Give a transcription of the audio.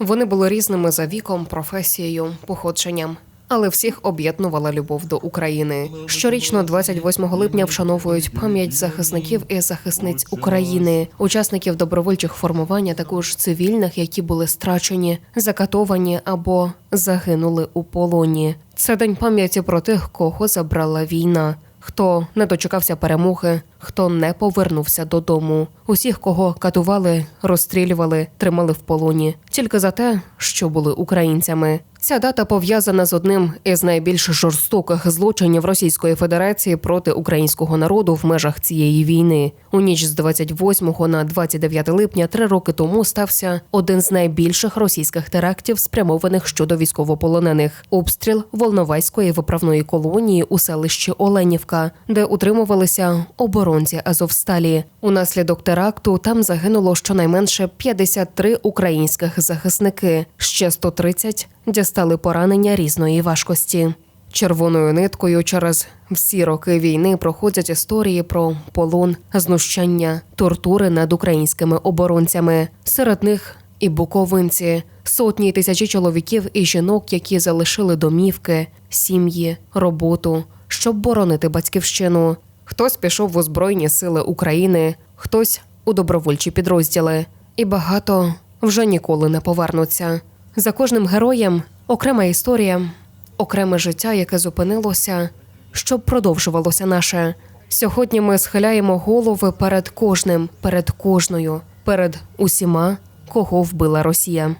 Вони були різними за віком, професією, походженням. Але всіх об'єднувала любов до України. Щорічно, 28 липня, вшановують пам'ять захисників і захисниць України, учасників добровольчих формувань, а також цивільних, які були страчені, закатовані або загинули у полоні. Це день пам'яті про тих, кого забрала війна. Хто не дочекався перемоги, хто не повернувся додому, усіх, кого катували, розстрілювали, тримали в полоні, тільки за те, що були українцями. Ця дата пов'язана з одним із найбільш жорстоких злочинів Російської Федерації проти українського народу в межах цієї війни. У ніч з 28 на 29 липня три роки тому стався один з найбільших російських терактів, спрямованих щодо військовополонених обстріл Волновайської виправної колонії у селищі Оленівка, де утримувалися оборонці Азовсталі. Унаслідок теракту там загинуло щонайменше 53 українських захисники. Ще 130 дістали поранення різної важкості. Червоною ниткою через всі роки війни проходять історії про полон, знущання, тортури над українськими оборонцями. Серед них і буковинці, сотні й тисячі чоловіків і жінок, які залишили домівки, сім'ї, роботу, щоб боронити батьківщину. Хтось пішов в Озброєні сили України, хтось у добровольчі підрозділи, і багато вже ніколи не повернуться. За кожним героєм окрема історія, окреме життя, яке зупинилося, щоб продовжувалося наше. Сьогодні ми схиляємо голови перед кожним, перед кожною, перед усіма, кого вбила Росія.